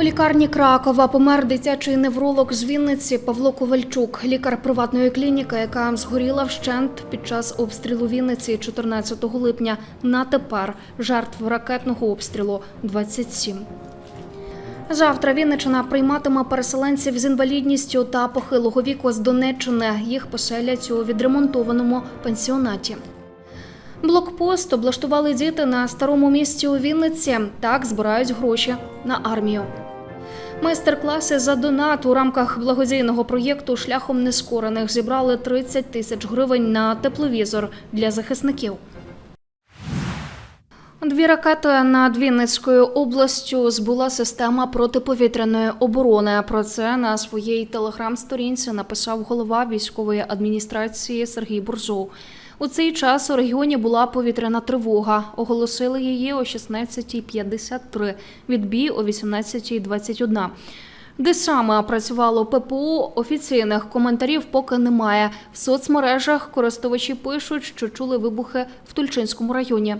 У лікарні Кракова помер дитячий невролог з Вінниці Павло Ковальчук, лікар приватної клініки, яка згоріла вщент під час обстрілу Вінниці 14 липня. На тепер жертв ракетного обстрілу 27. Завтра Вінничина прийматиме переселенців з інвалідністю та похилого віку з Донеччини. Їх поселять у відремонтованому пансіонаті. Блокпост облаштували діти на старому місці у Вінниці. Так збирають гроші на армію. Майстер-класи за донат у рамках благодійного проєкту шляхом нескорених зібрали 30 тисяч гривень на тепловізор для захисників. Дві ракети над Вінницькою областю збула система протиповітряної оборони. Про це на своїй телеграм-сторінці написав голова військової адміністрації Сергій Бурзов. У цей час у регіоні була повітряна тривога. Оголосили її о 16.53, відбій о 18.21. Де саме працювало ППО, офіційних коментарів поки немає. В соцмережах користувачі пишуть, що чули вибухи в Тульчинському районі.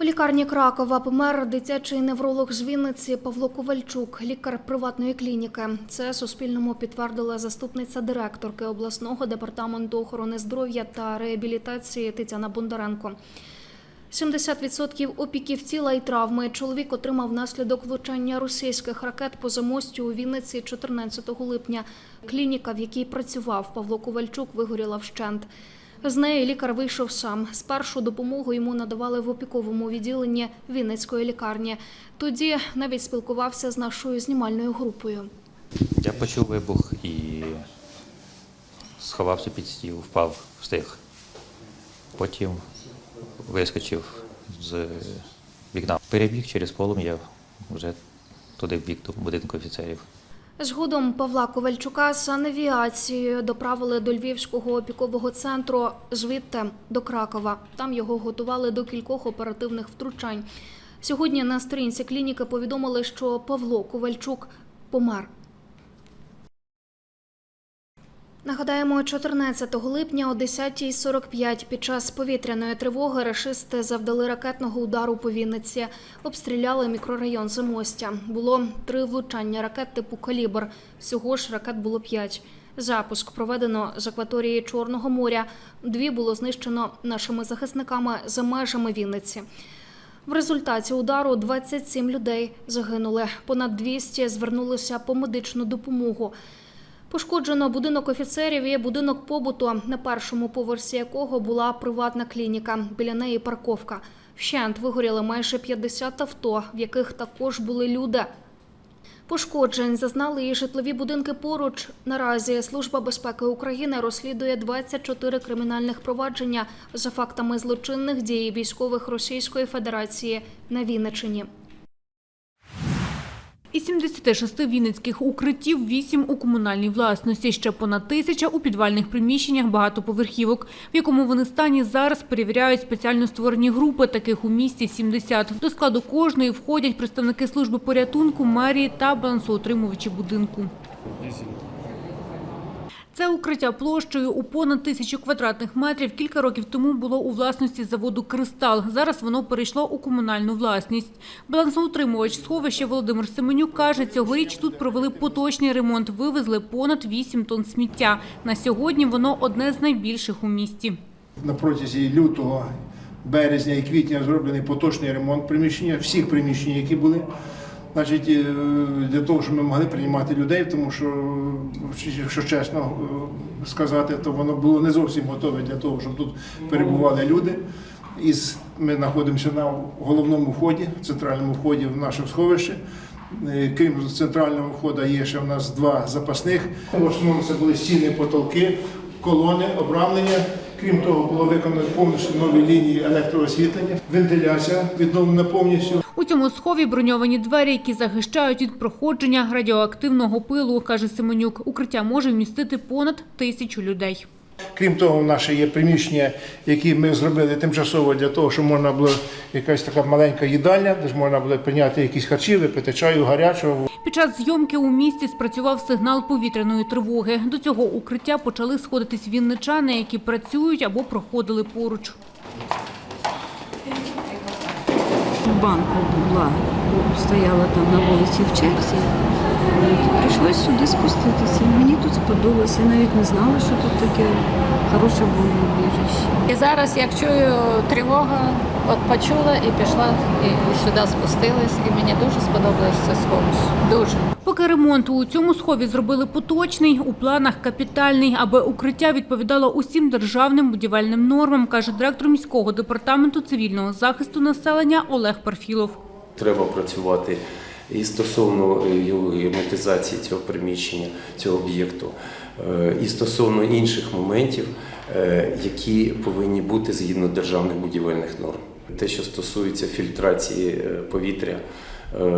У лікарні Кракова помер дитячий невролог з Вінниці Павло Ковальчук, лікар приватної клініки. Це Суспільному підтвердила заступниця директорки обласного департаменту охорони здоров'я та реабілітації Тетяна Бондаренко. 70% опіків тіла і травми чоловік отримав внаслідок влучання російських ракет по замостю у Вінниці 14 липня. Клініка, в якій працював Павло Ковальчук, вигоріла вщент. З неї лікар вийшов сам. Спершу допомогу йому надавали в опіковому відділенні Вінницької лікарні. Тоді навіть спілкувався з нашою знімальною групою. Я почув вибух і сховався під стіл, впав, встиг. Потім вискочив з вікна. Перебіг через полум'я вже туди в бік до будинку офіцерів. Згодом Павла Ковальчука санавіацією доправили до Львівського опікового центру, звідти до Кракова. Там його готували до кількох оперативних втручань. Сьогодні на сторінці клініки повідомили, що Павло Ковальчук помер. Нагадаємо, 14 липня о 10.45 під час повітряної тривоги рашисти завдали ракетного удару по Вінниці. Обстріляли мікрорайон Замостя. Було три влучання ракет типу «Калібр». Всього ж ракет було п'ять. Запуск проведено з акваторії Чорного моря. Дві було знищено нашими захисниками за межами Вінниці. В результаті удару 27 людей загинули. Понад 200 звернулися по медичну допомогу. Пошкоджено будинок офіцерів і будинок побуту, на першому поверсі якого була приватна клініка. Біля неї парковка. Вщент вигоріли майже 50 авто, в яких також були люди. Пошкоджень зазнали і житлові будинки поруч. Наразі Служба безпеки України розслідує 24 кримінальних провадження за фактами злочинних дій військових Російської Федерації на Вінниччині. Із 76 вінницьких укриттів 8 у комунальній власності, ще понад тисяча у підвальних приміщеннях багатоповерхівок. В якому вони стані зараз перевіряють спеціально створені групи, таких у місті 70. До складу кожної входять представники служби порятунку, мерії та балансоутримувачі будинку. Це укриття площею у понад тисячу квадратних метрів кілька років тому було у власності заводу «Кристал». Зараз воно перейшло у комунальну власність. Балансоутримувач сховища Володимир Семенюк каже, цьогоріч тут провели поточний ремонт, вивезли понад 8 тонн сміття. На сьогодні воно одне з найбільших у місті. На протязі лютого, березня і квітня зроблений поточний ремонт приміщення, всіх приміщень, які були. Значить, е, для того, щоб ми могли приймати людей, тому що, якщо чесно е, сказати, то воно було не зовсім готове для того, щоб тут перебували люди. І ми знаходимося на головному вході, центральному вході в наше сховище. Е, Крім центрального входу, є ще в нас два запасних. В основному це були стіни, потолки, колони, обрамлення. Крім того, було виконано повністю нові лінії електроосвітлення, вентиляція відновлена повністю. У цьому схові броньовані двері, які захищають від проходження радіоактивного пилу, каже Семенюк. Укриття може вмістити понад тисячу людей. Крім того, в нас є приміщення, які ми зробили тимчасово для того, щоб можна було якась така маленька їдальня, де ж можна було прийняти якісь харчі, випити чаю гарячого. Під час зйомки у місті спрацював сигнал повітряної тривоги. До цього укриття почали сходитись вінничани, які працюють або проходили поруч. Банку була, стояла там на вулиці в черзі. Прийшлось сюди спуститися. Мені тут сподобалося. Я навіть не знала, що тут таке хороше було убіжище. І зараз, як чую тривога, от почула і пішла і сюди спустилась, і мені дуже сподобалось це сховище. Дуже. Поки ремонт у цьому схові зробили поточний, у планах капітальний, аби укриття відповідало усім державним будівельним нормам, каже директор міського департаменту цивільного захисту населення Олег Парфілов. Треба працювати і стосовно е, його герметизації цього приміщення, цього об'єкту, е, і стосовно інших моментів, е, які повинні бути згідно державних будівельних норм. Те, що стосується фільтрації повітря,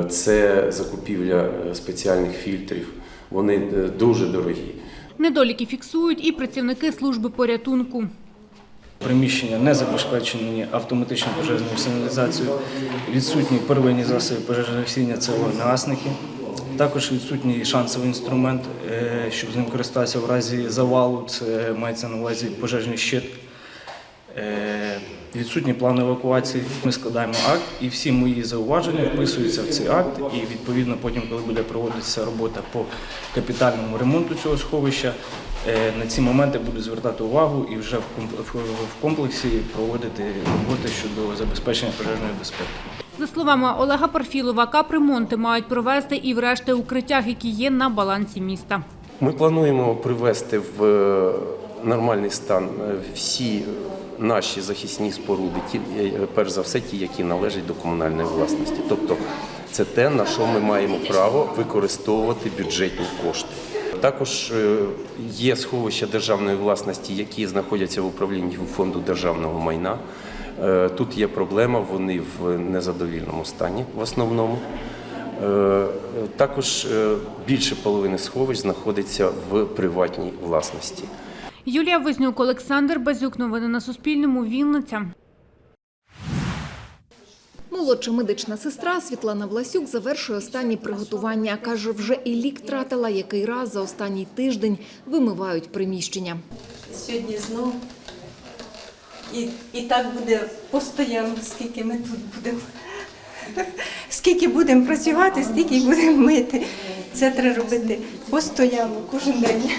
це закупівля спеціальних фільтрів. Вони дуже дорогі. Недоліки фіксують і працівники служби порятунку. Приміщення не забезпечені автоматичною пожежною сигналізацією, відсутні первинні засоби пожежогасіння це вогнегасники. Також відсутній шансовий інструмент, е, щоб з ним користатися в разі завалу, це мається на увазі пожежний щит. Відсутні плани евакуації. Ми складаємо акт, і всі мої зауваження вписуються в цей акт. І відповідно, потім, коли буде проводитися робота по капітальному ремонту цього сховища, е, на ці моменти будуть звертати увагу і вже в комп- в- в комплексі проводити роботи щодо забезпечення пожежної безпеки. За словами Олега Парфілова, капремонти мають провести і в решти укриттях, які є на балансі міста. Ми плануємо привести в нормальний стан е, всі наші захисні споруди, ті, е, перш за все, ті, які належать до комунальної власності. Тобто це те, на що ми маємо право використовувати бюджетні кошти. Також е, є сховища державної власності, які знаходяться в управлінні фонду державного майна. Е, Тут є проблема, вони в незадовільному стані в основному. Е, Також е, більше половини сховищ знаходиться в приватній власності. Юлія Вознюк, Олександр Базюк. Новини на Суспільному. Вінниця. Молодша медична сестра Світлана Власюк завершує останні приготування. Каже, вже і лік тратила, який раз за останній тиждень вимивають приміщення. Сьогодні знов. І, і так буде постійно, скільки ми тут будемо. Скільки будемо працювати, стільки й будемо мити. Це треба робити постійно, кожен день.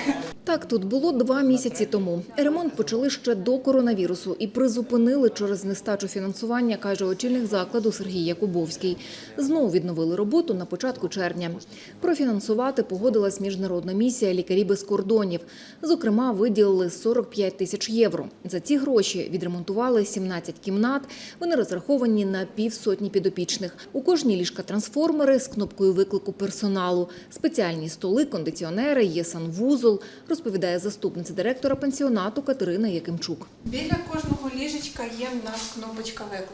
Так тут було два місяці тому. Ремонт почали ще до коронавірусу і призупинили через нестачу фінансування, каже очільник закладу Сергій Якубовський. Знову відновили роботу на початку червня. Профінансувати погодилась міжнародна місія «Лікарі без кордонів». Зокрема, виділили 45 тисяч євро. За ці гроші відремонтували 17 кімнат. Вони розраховані на півсотні підопічних. У кожній ліжка трансформери з кнопкою виклику персоналу, спеціальні столи, кондиціонери, є санвузол, розповідає заступниця директора пансіонату Катерина Якимчук. Біля кожного ліжечка є в нас кнопочка виклику.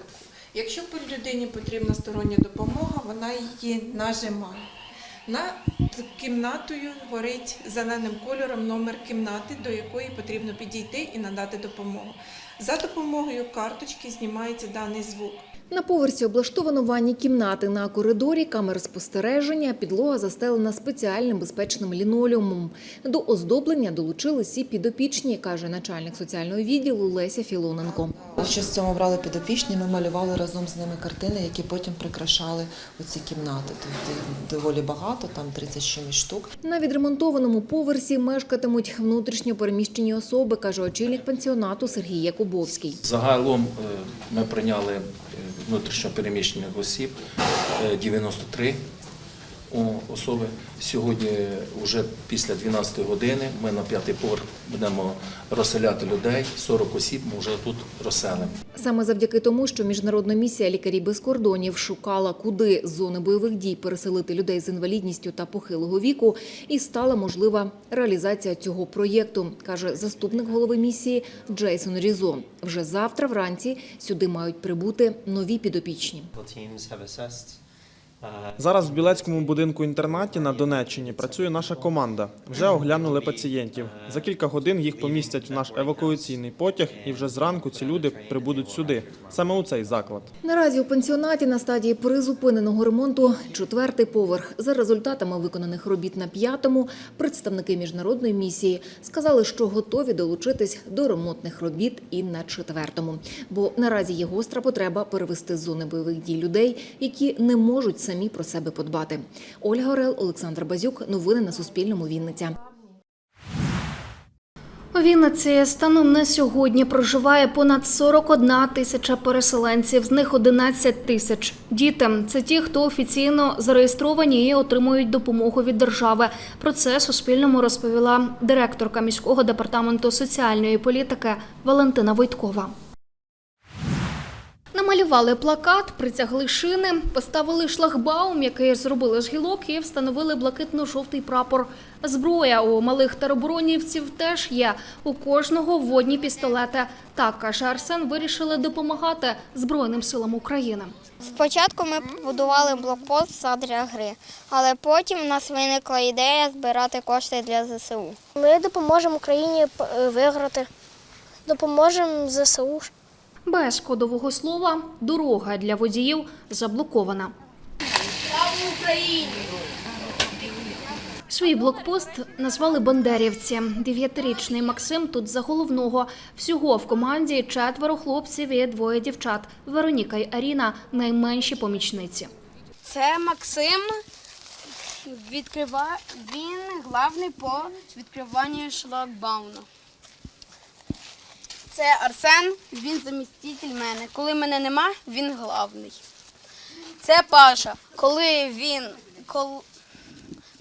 Якщо людині потрібна стороння допомога, вона її нажимає. Над кімнатою горить зеленим кольором номер кімнати, до якої потрібно підійти і надати допомогу. За допомогою карточки знімається даний звук. На поверсі облаштовано ванні кімнати. На коридорі камери спостереження, підлога застелена спеціальним безпечним лінолеумом. До оздоблення долучились і підопічні, каже начальник соціального відділу Леся Філоненко. Що з цього брали підопічні, ми малювали разом з ними картини, які потім прикрашали оці кімнати. Їх доволі багато, там 30 чимось штук. На відремонтованому поверсі мешкатимуть внутрішньо переміщені особи, каже очільник пансіонату Сергій Якубовський. Загалом е, ми прийняли е, внутрішньо переміщених осіб е, 93. о- особи. Сьогодні, вже після 12 години, ми на п'ятий поверх будемо розселяти людей. 40 осіб ми вже тут розселимо. Саме завдяки тому, що міжнародна місія «Лікарі без кордонів» шукала, куди з зони бойових дій переселити людей з інвалідністю та похилого віку, і стала можлива реалізація цього проєкту, каже заступник голови місії Джейсон Різо. Вже завтра вранці сюди мають прибути нові підопічні. Зараз в Білецькому будинку інтернаті на Донеччині працює наша команда. Вже оглянули пацієнтів. За кілька годин їх помістять в наш евакуаційний потяг, і вже зранку ці люди прибудуть сюди, саме у цей заклад. Наразі у пенсіонаті на стадії призупиненого ремонту четвертий поверх. За результатами виконаних робіт на п'ятому представники міжнародної місії сказали, що готові долучитись до ремонтних робіт і на четвертому. Бо наразі є гостра потреба перевести з зони бойових дій людей, які не можуть самі про себе подбати. Ольга Орел, Олександр Базюк. Новини на Суспільному. Вінниця. У Вінниці станом на сьогодні проживає понад 41 тисяча переселенців, з них 11 тисяч. Діти це ті, хто офіційно зареєстровані і отримують допомогу від держави. Про це Суспільному розповіла директорка міського департаменту соціальної політики Валентина Войткова. Намалювали плакат, притягли шини, поставили шлагбаум, який зробили з гілок, і встановили блакитно-жовтий прапор. Зброя у малих тероборонівців теж є. У кожного водні пістолети. Так, каже Арсен, вирішили допомагати Збройним силам України. Спочатку ми побудували блокпост задля гри, але потім у нас виникла ідея збирати кошти для ЗСУ. Ми допоможемо Україні е, виграти, допоможемо ЗСУ. Без кодового слова дорога для водіїв заблокована. Слава Україні! Свій блокпост назвали Бандерівці. Дев'ятирічний Максим тут за головного. Всього в команді четверо хлопців і двоє дівчат. Вероніка й Аріна найменші помічниці. Це Максим. Відкрива... Він главний по відкриванню шлагбауна. Це Арсен, він заміститель мене. Коли мене нема, він главний. Це Паша. Коли він кол-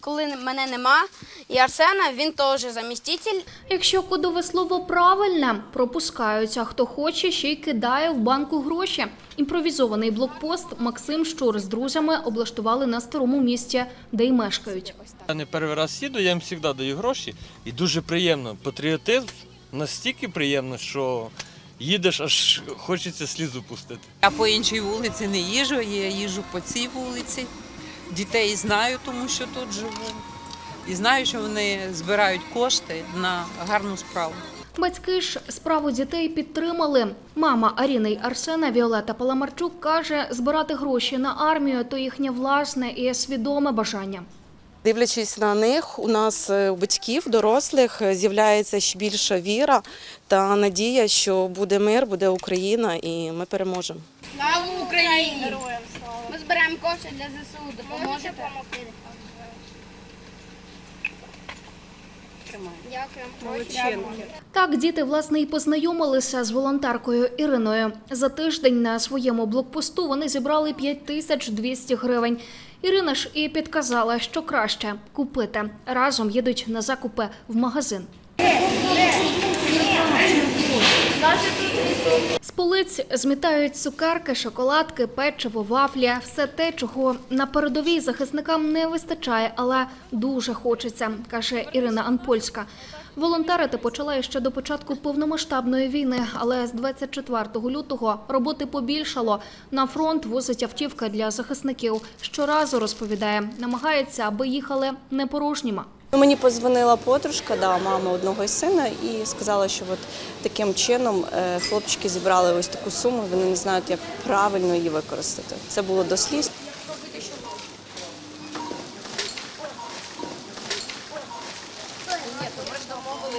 коли мене нема, і Арсена він теж заміститель. Якщо кодове слово правильне, пропускають, а хто хоче, ще й кидає в банку гроші. Імпровізований блокпост Максим Щур з друзями облаштували на старому місці, де й мешкають. Я не перший раз їду, я їм завжди даю гроші. І дуже приємно. Патріотизм настільки приємно, що їдеш, аж хочеться слізу пустити. Я по іншій вулиці не їжджу, я їжджу по цій вулиці. Дітей знаю, тому що тут живу. І знаю, що вони збирають кошти на гарну справу. Батьки ж справу дітей підтримали. Мама Аріни й Арсена Віолета Паламарчук каже, збирати гроші на армію то їхнє власне і свідоме бажання. Дивлячись на них, у нас е, у батьків, дорослих е, з'являється ще більша віра та надія, що буде мир, буде Україна і ми переможемо. Слава Україні! Ми збираємо кошти для ЗСУ. Допоможете? Дякую. Так діти власне і познайомилися з волонтеркою Іриною. За тиждень на своєму блокпосту вони зібрали 5200 гривень. Ірина ж і підказала, що краще купити. Разом їдуть на закупи в магазин. З полиць змітають цукерки, шоколадки, печиво, вафлі – все те, чого на передовій захисникам не вистачає, але дуже хочеться, каже Ірина Анпольська. Волонтерити почала ще до початку повномасштабної війни, але з 24 лютого роботи побільшало. На фронт возить автівки для захисників. Щоразу розповідає, намагається, аби їхали не порожніми. Ну, Мені подзвонила подружка, да, мама одного із сина, і сказала, що от таким чином е, хлопчики зібрали ось таку суму, вони не знають, як правильно її використати. Це було до сліз.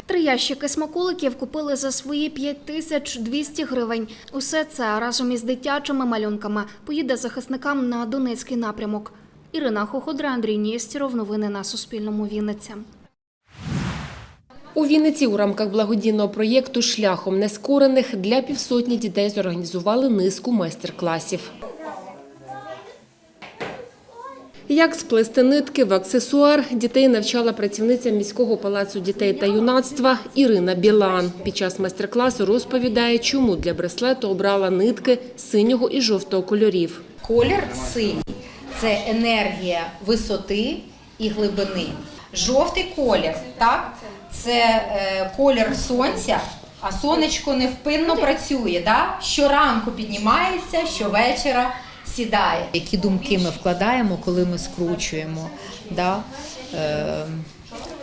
Три ящики смаколиків купили за свої 5200 гривень. Усе це разом із дитячими малюнками поїде захисникам на Донецький напрямок. Ірина Хоходра, Андрій Нєстіров. Новини на Суспільному. Вінниця. У Вінниці у рамках благодійного проєкту Шляхом нескорених для півсотні дітей зорганізували низку майстер-класів. Як сплести нитки в аксесуар дітей навчала працівниця міського палацу дітей та юнацтва Ірина Білан. Під час майстер-класу розповідає, чому для браслету обрала нитки синього і жовтого кольорів. Колір синій це енергія висоти і глибини. Жовтий колір, так? Це е, колір сонця, а сонечко невпинно працює. Да? Щоранку піднімається, щовечора сідає. Які думки ми вкладаємо, коли ми скручуємо. Да? Е,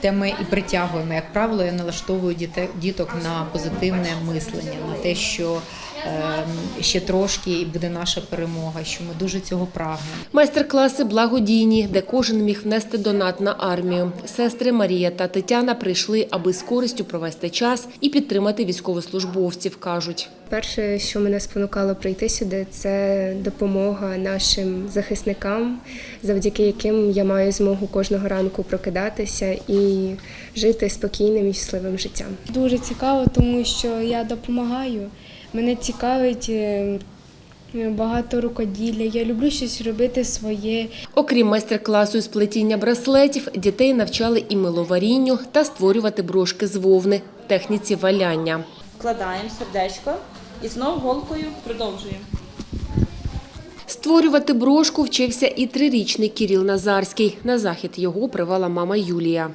те ми і притягуємо. Як правило, я налаштовую діток на позитивне мислення, на те, що ще трошки і буде наша перемога, що ми дуже цього прагнемо. Майстер-класи благодійні, де кожен міг внести донат на армію. Сестри Марія та Тетяна прийшли, аби з користю провести час і підтримати військовослужбовців, кажуть. Перше, що мене спонукало прийти сюди, це допомога нашим захисникам, завдяки яким я маю змогу кожного ранку прокидатися і жити спокійним і щасливим життям. Дуже цікаво, тому що я допомагаю. Мене цікавить е, багато рукоділля. Я люблю щось робити своє. Окрім майстер-класу з плетіння браслетів, дітей навчали і миловарінню та створювати брошки з вовни, техніці валяння. Вкладаємо сердечко і знову голкою продовжуємо. Створювати брошку вчився і трирічний Кіріл Назарський. На захід його привела мама Юлія.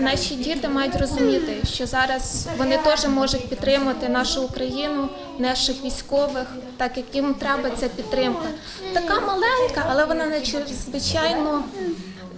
Наші діти мають розуміти, що зараз вони теж можуть підтримати нашу Україну, наших військових, так як їм треба ця підтримка. Така маленька, але вона надзвичайно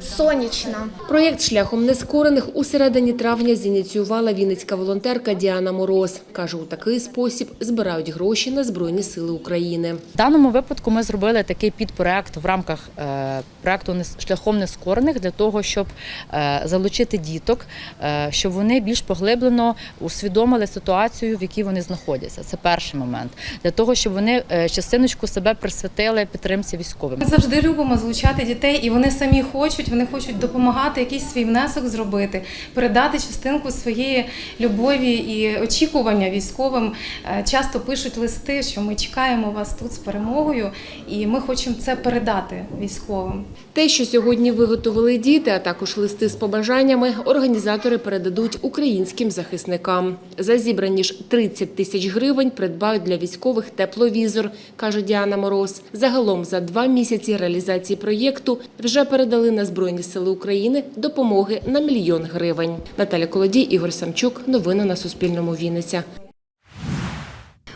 сонячна. Проєкт шляхом нескорених у середині травня зініціювала вінницька волонтерка Діана Мороз. Каже, у такий спосіб збирають гроші на Збройні Сили України. В даному випадку ми зробили такий підпроект в рамках е, проекту «Нес- шляхом нескорених для того, щоб е, залучити діток, е, щоб вони більш поглиблено усвідомили ситуацію, в якій вони знаходяться. Це перший момент. Для того, щоб вони частиночку себе присвятили підтримці військовим. Ми завжди любимо залучати дітей, і вони самі хочуть, вони хочуть допомагати, якийсь свій внесок зробити, передати частинку своєї любові і очікування військовим. Е, Часто пишуть листи, що ми чекаємо вас тут з перемогою, і ми хочемо це передати військовим. Те, що сьогодні виготовили діти, а також листи з побажаннями, організатори передадуть українським захисникам. За зібрані ж 30 тисяч гривень придбають для військових тепловізор, каже Діана Мороз. Загалом за два місяці реалізації проєкту вже передали на Збройні Сили України допомоги на мільйон гривень. Наталя Колодій, Ігор Самчук. Новини на Суспільному. Вінниця.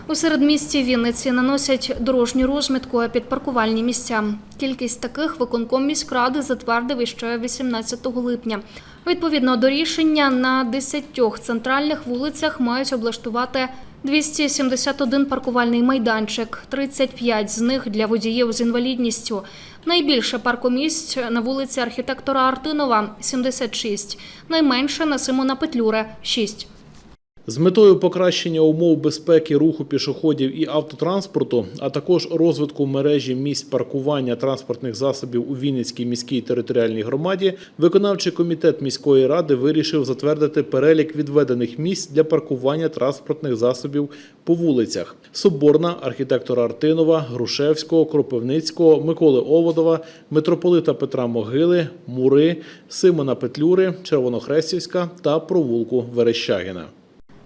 У середмісті Вінниці наносять дорожню розмітку під паркувальні місця. Кількість таких виконком міськради затвердив іще 18 липня. Відповідно до рішення, на 10 центральних вулицях мають облаштувати 271 паркувальний майданчик, 35 з них для водіїв з інвалідністю. Найбільше паркомісць на вулиці архітектора Артинова 76, найменше на Симона Петлюра 6. З метою покращення умов безпеки руху пішоходів і автотранспорту, а також розвитку мережі місць паркування транспортних засобів у Вінницькій міській територіальній громаді, виконавчий комітет міської ради вирішив затвердити перелік відведених місць для паркування транспортних засобів по вулицях: Соборна, архітектора Артинова, Грушевського, Кропивницького, Миколи Оводова, митрополита Петра Могили, Мури, Симона Петлюри, Червонохрестівська та провулку Верещагіна.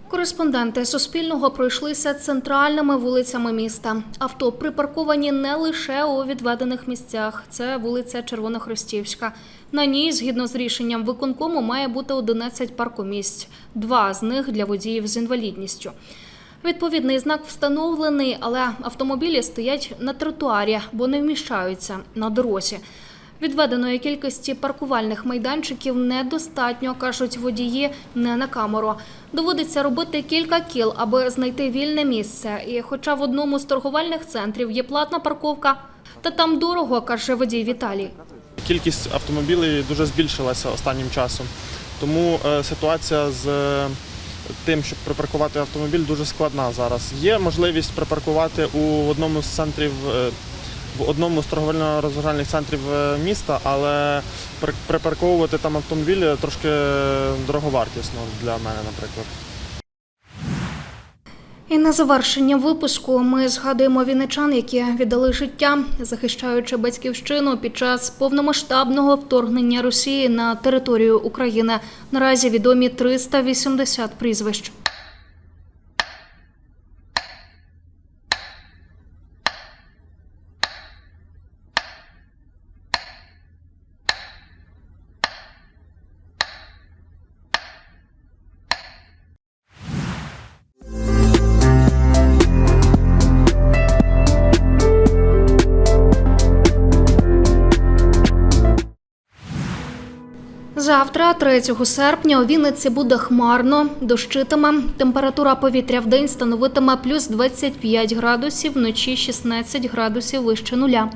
Кореспонденти Суспільного пройшлися центральними вулицями міста. Авто припарковані не лише у відведених місцях. Це вулиця Червонохрестівська. На ній, згідно з рішенням виконкому, має бути 11 паркомісць, два з них для водіїв з інвалідністю. Відповідний знак встановлений, але автомобілі стоять на тротуарі, бо не вміщаються на дорозі. Відведеної кількості паркувальних майданчиків недостатньо, кажуть водії, не на камеру. Доводиться робити кілька кіл, аби знайти вільне місце. І хоча в одному з торговельних центрів є платна парковка, та там дорого, каже водій Віталій. Кількість автомобілів дуже збільшилася останнім часом. Тому е, ситуація з е, тим, щоб припаркувати автомобіль, дуже складна зараз. Є можливість припаркувати у одному з центрів. Е, В одному з торговельно-розважальних центрів е, міста, але припарковувати там автомобіль трошки дороговартісно для мене, наприклад. І на завершення випуску ми згадуємо вінничан, які віддали життя, захищаючи батьківщину під час повномасштабного вторгнення Росії на територію України. Наразі відомі 380 прізвищ. Завтра, 3 серпня, у Вінниці буде хмарно, дощитиме. Температура повітря в день становитиме плюс 25 градусів, вночі 16 градусів вище нуля.